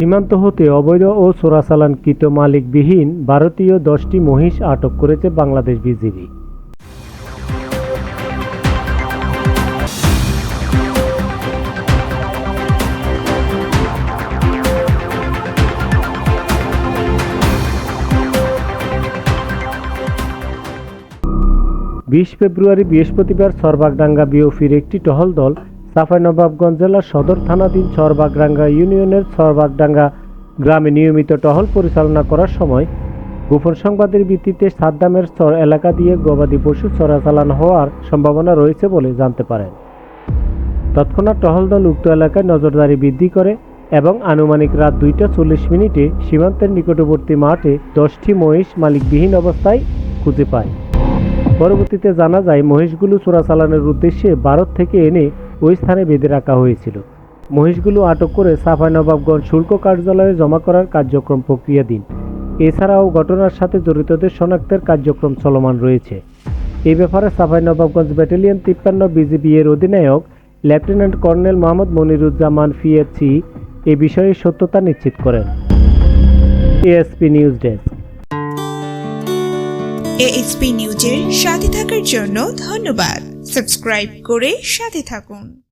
সীমান্ত হতে অবৈধ ও চোরাচালানকৃত মালিকবিহীন ভারতীয় দশটি মহিষ আটক করেছে বাংলাদেশ বিজিবি। বিশ ফেব্রুয়ারি বৃহস্পতিবার সরবাগডাঙ্গা বিওপির একটি টহল দল চাঁপাইনবাবগঞ্জ জেলার সদর থানাধীন সরবাগডাঙ্গা ইউনিয়নের সরবাগডাঙ্গা গ্রামে নিয়মিত টহল পরিচালনা করার সময় গোপন সংবাদের ভিত্তিতে সাদ্দামের চর এলাকা দিয়ে গবাদি পশু চোরাচালান হওয়ার সম্ভাবনা রয়েছে বলে জানতে পারেন। তৎক্ষণাৎ টহল দল উক্ত এলাকায় নজরদারি বৃদ্ধি করে এবং আনুমানিক রাত দুইটা চল্লিশ মিনিটে সীমান্তের নিকটবর্তী মাঠে দশটি মহিষ মালিকবিহীন অবস্থায় খুঁজে পায়। পরবর্তীতে জানা যায়, মহিষগুলো চোরাচালানের উদ্দেশ্যে ভারত থেকে এনে ওই স্থানে বেঁধে রাখা হয়েছিল। মহিষগুলো আটক করে সাফাই নবাবগঞ্জ শুল্ক কার্যালয়ে জমা করার কার্যক্রম প্রক্রিয়া দিন। এছাড়াও ঘটনার সাথে জড়িতদের শনাক্তের কার্যক্রম চলমান রয়েছে। এই ব্যাপারে সাফাই নবাবগঞ্জ ব্যাটালিয়ন তিপ্পান্ন বিজিবি এর অধিনায়ক লেফটেন্যান্ট কর্নেল মোহাম্মদ মনিরুজ্জামান ফিএচি এ বিষয়ে সত্যতা নিশ্চিত করেন। ASP news desk. এএসপি নিউজের সাথে থাকার জন্য ধন্যবাদ। সাবস্ক্রাইব করে সাথে থাকুন।